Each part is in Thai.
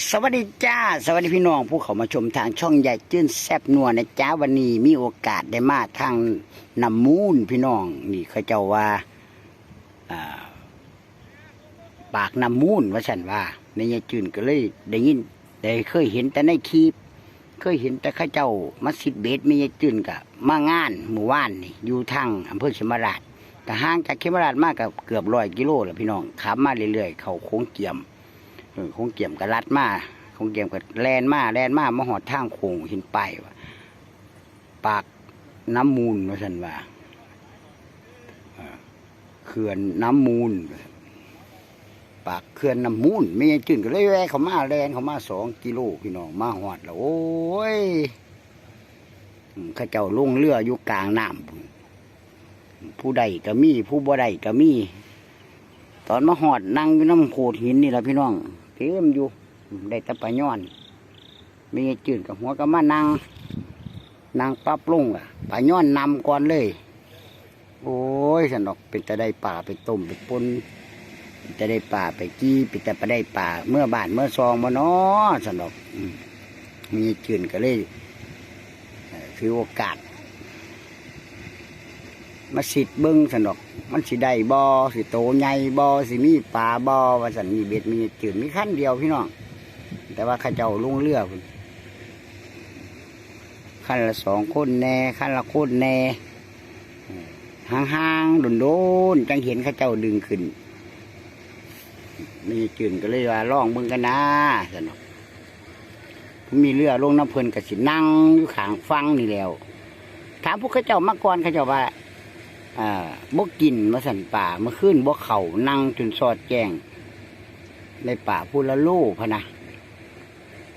สวัสดีจ้า สวัสดีพี่น้องผู้เขามาชมทางช่องใหญ่จื้นแซบนัวนะจ้าวันนี้มีโอกาสได้มาทางนำมูลพี่น้อง นี่เขาเจ้าว่าปากนำมูลว่าฉันว่าในยายจืนก็เลยได้ยินได้เคยเห็นแต่ในคลิปเคยเห็นแต่ข้าเจ้ามัสยิดเบสมียายจืนกับมางานหมู่บ้านนี่อยู่ทางอำเภอเขมราชก็ห่างจากเขมราชมากกับเกือบร้อยกิโลแล้วพี่น้องขับมาเรื่อยๆเขาโค้งเกี่ยม คงเกี่ยมกับรัดมาคงเกี่ยมกับแลนมาแลนมามาหอดทางโค้งหินไปายว่าปากน้ำมูลว่าสันว่าเขื่อนน้ำมูล ปากเขื่อนน้ำมูลไม่ยังจืนก็เลยแวะเขามาแลนเขามาสองกิโลพี่น้องมาหอดแล้วโอ้ยข้าเจ้าลงเรืออยู่กลางน้ำผู้ใดก็มี ผู้บ่ใดก็มี ตอนมาหอดนั่งอยู่น้ำโขดหินนี่แหละพี่น้อง ต็มอยู่ได้แตะปลาย้อน มีจืดกับหัวก็มานั่งนั่งปั๊บลงอะปลาย้อนนำก่อนเลย โอ้ยสนอกเป็นจะได้ป่าไปต้มไปปนเป็นจะได้ป่าไปกี้เป็นจะไปได้ป่า เมื่อบานเมื่อซองมาเนาะสนอกอืมมีจืดก็เลยถือโอกาส มาสิดเบิ้งสนอก มันสิได้บอสิโตใหญ่บอสิมีปลาบอว่าสันมีเบ็ดมีจืดมีขั้นเดียวพี่น้องแต่ว่าข้าเจ้าลุงเรือพุ่นขั้นละสองคนแน่ขั้นละคนแน่ห่างๆโดนๆจังเห็นข้าเจ้าดึงขึ้นมีจืดก็เลยว่าล่องเบิ้งกันนะสนอกมีเรือลงน้ำเพลินกับสินั่งอยู่ขางฟังนี่แล้ว ถามพวกข้าเจ้ามาก่อนข้าเจ้าว่า อ่าบกกินมาสันป่าเมื่อคืนบกเขานั่งจนสอดแจ้ง ในป่าพูละโลพะนะ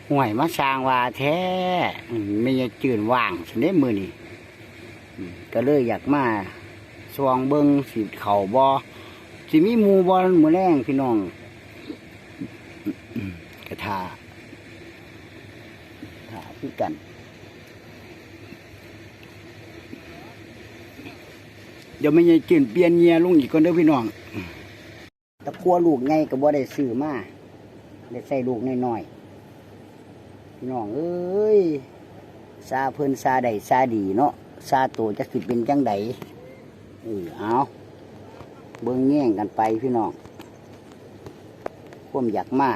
ห่วยมาสร้างว่าแท้มไม่ยจืนว่างสนได้มือนี่ก็เลยอยากมาสวงเบิงสิเขาบอสิมีมูบอลมือแรงพี่น้องกระทาทาพี่กัน เดี๋ยวไม่ยายจืนเปลี่ยนเงียลุงอีกคนเด้อพี่น้องตะกัวลูกไงก็บ่ได้ซื้อมาได้ใส่ลูกน้อยๆพี่น้องเอ้ยซาเพิ่นซาใดซาดีเนาะซาโตจะสิเป็นจังใดเออเอาเบิ่งแง่งกันไปพี่น้องพ่วามอยากมา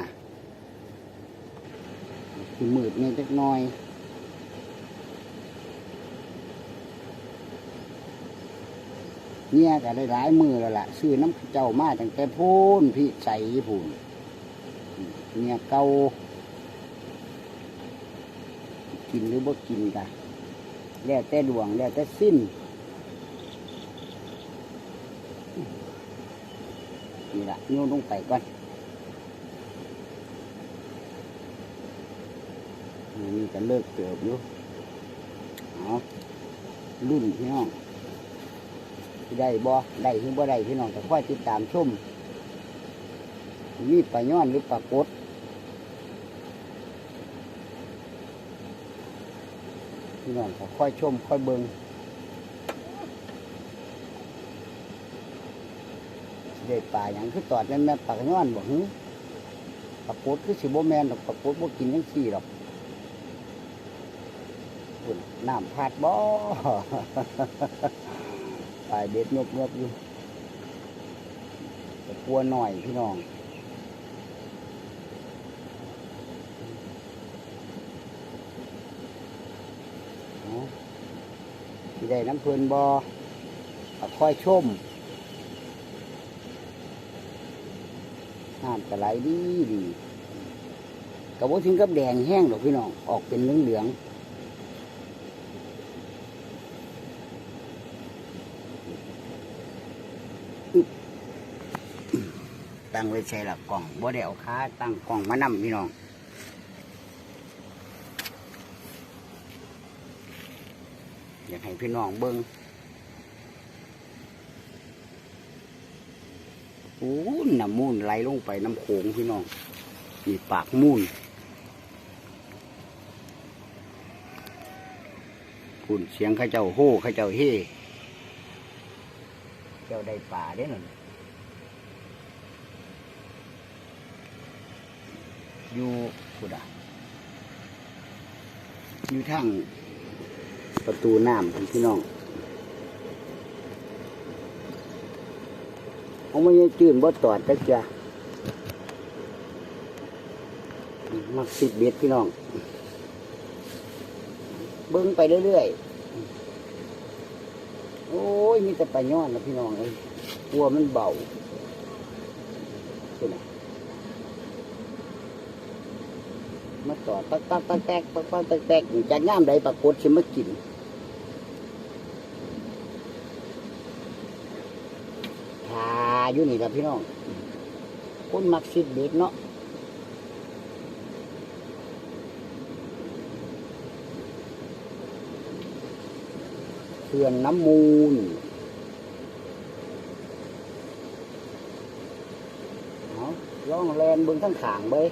สิมืดนี่จักหน่อย เนี่ยก็ได้หลายมือแล้วล่ะซื้อน้ำเจ้ามาตั้งแต่พูนพี่ใส่พูนเนี่ยเกากินหรือบ่กินกันแล้วแต่ดวงแล้วแต่สิ้นนี่ละโยนลงไปก่อนนี่ก็เลิกเติบอยู่เอารุ่นพี่น้อง ได้บ่ได้หรือบ่ได้พี่น้องก็ค่อยติดตามชมมีปลาย้อนหรือปลากดพี่น้องก็ค่อยชมค่อยเบิงได้ปลาอย่างคือตอดแม่นแม่ปลาย้อนบ่หึปลากดคือสิบ่แม่นดอกปลากดบ่กินทั้งสี่หรอกนน้ำพัดบ่ ปลายเด็ดงบงบอยู่แต่กลัวหน่อยพี่น้องเอาสิได้น้ำเพลินบอเอค่อยชมน้ำกระไหลดีดีกระโบถึงกับแดงแห้งหรอกพี่น้อง ออกเป็นเหลืองเหลือง ตั้งไว้ใส่ละกล่องบ่ได้เอาขาตั้งกล่องมานำพี่น้องอยากให้พี่น้องเบิ้งโอ้น้ำมูลไหลลงไปน้ำโขงพี่น้องนี่ปากมูลคุณเสียงข้าเจ้าโห่ข้าเจ้าเฮ่เจ้าได้ป่าเด้อนั่น อยู่พุดอะอยู่ทางประตูน้ำของพี่น้องเอาไมายังจื่นบ่ตอดจักจ้ะมักสิบเบ็ดพี่น้อง เบิ้งไปเรื่อยๆ โอ้ย มีแต่ปลาย้อนนะพี่น้องเอ้ยกลัวมันเบาใช่ไหม มาต่อตักตักตักแตกตักตักตักแตกอยู่จากย่ามใดปรากฏสิมากินทาอยู่นี่ครับพี่น้องคนมักซิดเบ็ดเนาะเขื่อนน้ำมูลเอาล่องแลนบึงทั้งขางเบ้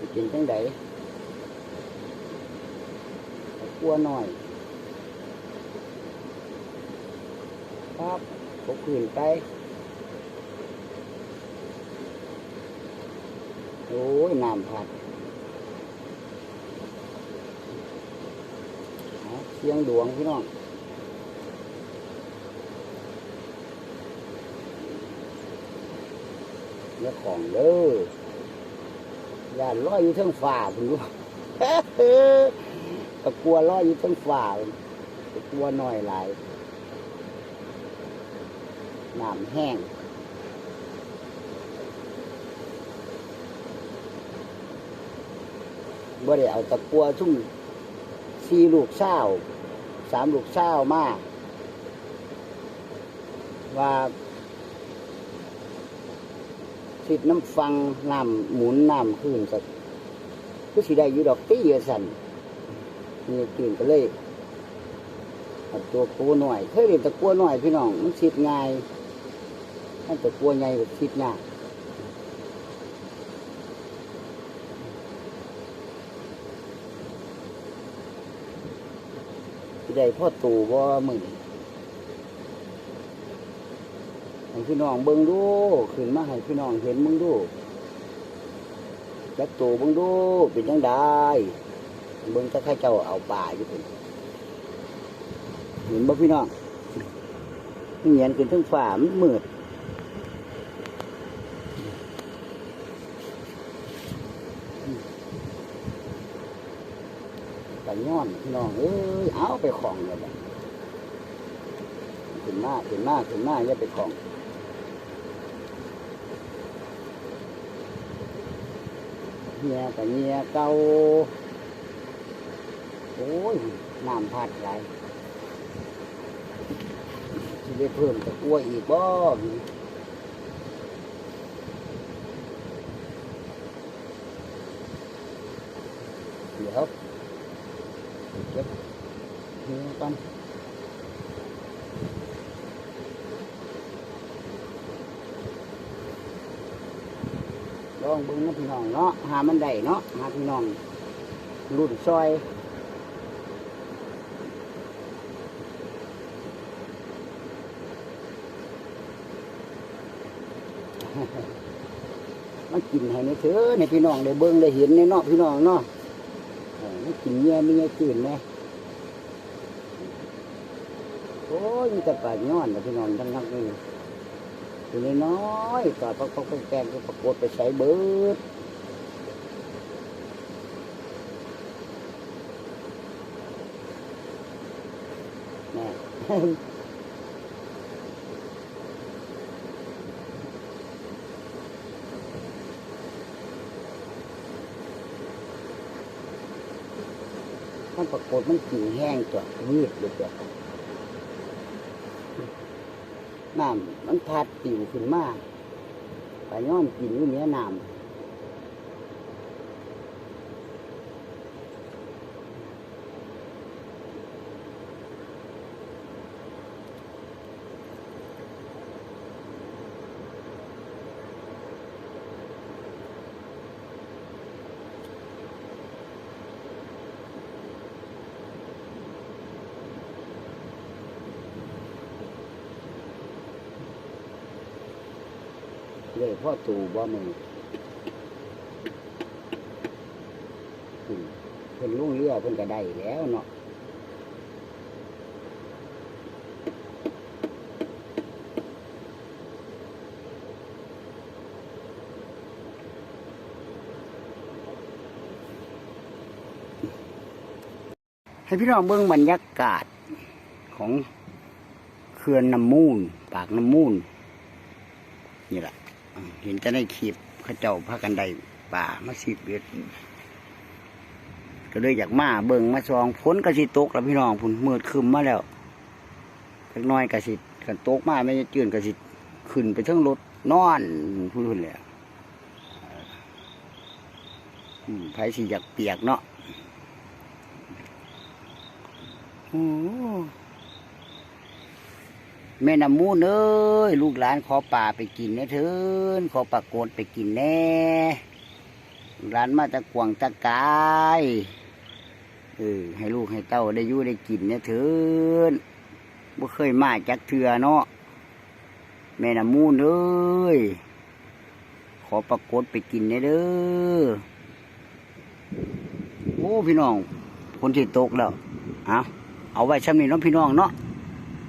ยสิกินจังไดกลัวหน่อยครับปกขืนไป โอ้ยน้ำผัดเอาเสียงดวงพี่น้องเนื้อของเด้อ ย่านลอยอยู่เทั้งฝ่าคุณรู้ตะกลัวลอยอยู่เทั้งฝ่าตะกลัวหน่อยหลายน้ำแห้งบ่ได้เอาตะกัวทุ่มสี่ลูกเศร้าสามลูกเศร้ามากว่า สิดน้ำฟังน้ำหมุนน้ำขึ้นสักคือสิได้อยู่ดอกตี้อะสันนี่กินก็เลยเอาตัวปูหน่อยเคยเรียนตะกัวหน่อยพี่น้องมันสิดง่ายถ้าตะกัวใหญ่ก็สิดยากสิได้พ่อตู่บ่มึง ให้พี่น้องเบิ่งดูขึ้นมาให้พี่น้องเห็นมึงดูจักตัวเบิ่งดูเป็นจังได้เบิ่งถ้าใครเจ้าเอาป่าอยู่เป็นเห็นบ่พี่น้องเงียนขึ้นทั้งฝ่ามันมืดไปย้อนพี่น้องเอ้ยเอาไปของเลยแหละขึ้นมาขึ้นมาขึ้นมาอย่าไปของ เฮียกับเฮียเก่าโอ้ยน้ำพัดไหลจะได้เพิ่มตะกัวอีกบ่เดี๋ยวเก็บเฮียกัน ลองเบิ่งนะพี่น้องเนาะหามันได้เนาะหาพี่น้องรุ่นซอยมันกินให้ในเถอะในพี่น้องได้เบิ่งได้เห็นในเนาะพี่น้องเนาะมันกินเงี้ยไม่เงี้ยตื่นไหมโอ้ยมีแต่ปลาย้อนนะพี่น้องทั้งนั้นเลย ตัวน้อยๆตอดปักปักปักแกงก็ปรากฏไปใช้เบิดแน่มันปรากฏมันกินแห้งตัวมืดเลยตัว น้ำมันพัดติวขึ้นมาปย้อนกินอยู่เนี้ยน้ำ เลยพ่อตู่บ่มือนลุงเรือเพิ่นก็ได้แล้วเนาะให้พี่น้องเบิ่งบรรยากาศของเขื่อนน้ำมูล ปากน้ำมูล นี่แหละ เห็นจะได้คลิปเขาเจ้าพากันได้ป่ามาสิบเบ็ดก็เลยอยากมาเบิ่งมาซองฝนกระสิตกแล้วพี่น้องพุ่นมืดครึมมาแล้วเล็กน้อยกระสิกันตกมาไม่จะจืนกระสิขึ้นไปเทั้งรถนอนพูดเลยไผสิอยากเปียกเนาะโอ้ แม่น้ำมูนเอ้ยลูกหลานขอป่าไปกินแน่เถินขอปลากดไปกินแน่ลูกหลานมาตะกวางตะกายเออให้ลูกให้เต้าได้ยู่ได้กินแน่เถินบ่เคยมาจักเถื่อเนาะแม่น้ำมูนเอ้ยขอปลากดไปกินแน่เด้อโอ้พี่น้อง คนที่ตกแล้วเอาเอาไว้ช่ำนี้เนาะพี่น้องเนาะ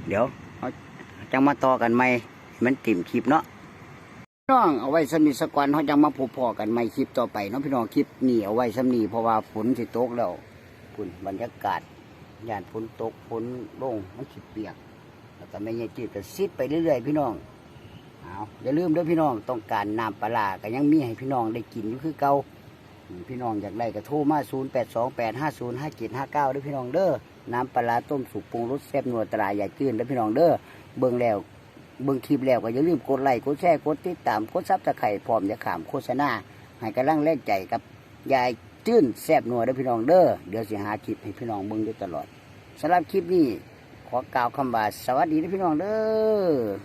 เดี๋ยว จังมาต่อกันใหม่มันติ่มคลิปเนาะพี่น้องเอาไว้สนิทสกวันเขาจังมาพบพอกันใหม่คลิปต่อไปเนาะพี่น้องคลิปนี่เอาไว้สำนีเพราะว่าฝนสิตกแล้วฝุ่นบรรยากาศยานฝนตกฝนลงมันสิเปียกแล้วก็ไม่ใช่จืดก็ซิดไปเรื่อยๆพี่น้องเอาอย่าลืมด้อพี่น้องต้องการน้ำปลาก็ยังมีให้พี่น้องได้กินอยู่คือเก่า พี่น้องอยากได้ก็โทรมา 0 8 2 8 5 0 5 7 5 9เด้อพี่น้องเด้อน้ำปลาต้มสุกปรุงรสแซ่บนัวตราใหญ่จื้นด้อพี่น้องเด้อเบิ่งแล้วเบิ่งคลิปแล้วก็อย่าลืมกดไลค์กดแชร์กดติดตามกดซับสไครต์พร้อมอย่าขามโฆษณาให้กำลังแรงใจกับยายจื้นแซ่บนัวด้อพี่น้องเด้อเดี๋ยวสิหาคลิปให้พี่น้องเบิ่งอยู่ตลอดสำหรับคลิปนี้ขอกล่าวคำว่าสวัสดีเด้พี่น้องเด้อ